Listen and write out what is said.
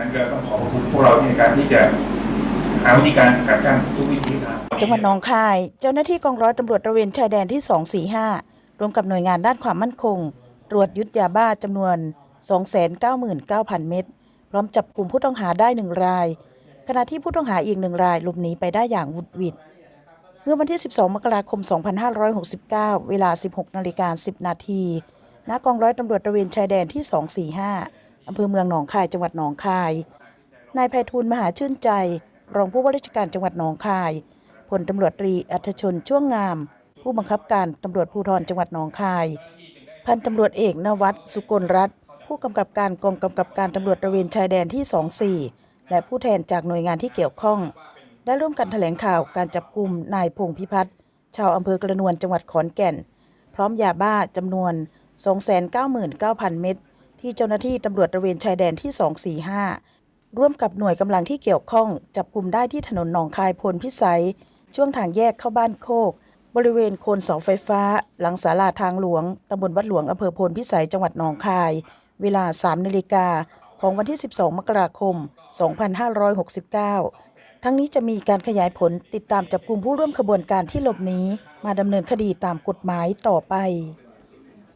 นั้นก็ต้องขอบคุณพวกเราในการที่จะหาวิธีการสกัดกั้นทุกวิธีทางจังหวัดหนองคาย เจ้าหน้าที่กองร้อยตำรวจตระเวนชายแดนที่ 245 รวมกับหน่วยงานด้านความมั่นคง ตรวจยึดยาบ้าจำนวน 299,000 เม็ดพร้อมจับกลุ่มผู้ต้องหาได้หนึ่งราย ขณะที่ผู้ต้องหาอีกหนึ่งรายหลบหนีไปได้อย่างหวุดหวิดเมื่อวันที่ 12 มกราคม 2569 เวลา 16 นาฬิกา 10 นาทีณกองร้อยตำรวจตระเวนชายแดนที่ 245 อำเภอเมืองหนองคายจังหวัดหนองคาย นายไพฑูรย์มหาชื่นใจ รองผู้ว่าราชการจังหวัดหนองคายพลตำรวจตรีอัธชนช่วงงาม ผู้บังคับการตำรวจภูธรจังหวัดหนองคาย พันตำรวจเอกนวัตสุกลรัตน์ผู้กำกับการกองกำกับการตำรวจตระเวนชายแดนที่ 24 และผู้แทนจากหน่วยงานที่เกี่ยวข้อง ได้ร่วมกันแถลงข่าวการจับกลุ่มนายพงพิพัฒน์ชาวอำเภอกระนวนจังหวัดขอนแก่น พร้อมยาบ้าจำนวน 299,000 เม็ด ที่เจ้าหน้าที่ตำรวจตระเวนชายแดนที่ 245 ร่วมกับหน่วยกำลังที่เกี่ยวข้อง จับกลุ่มได้ที่ถนนหนองคายพลพิสัย ช่วงทางแยกเข้าบ้านโคก บริเวณโคนเสาไฟฟ้า หลังศาลาทางหลวงตำบลวัดหลวงอำเภอพลพิสัยจังหวัดหนองคาย เวลา 3นาฬิกาของวันที่ 12 มกราคม 2569ทั้งนี้จะมีการขยายผลติดตามจับกลุ่มผู้ร่วมขบวนการที่หลบหนีมาดำเนินคดีตามกฎหมายต่อไป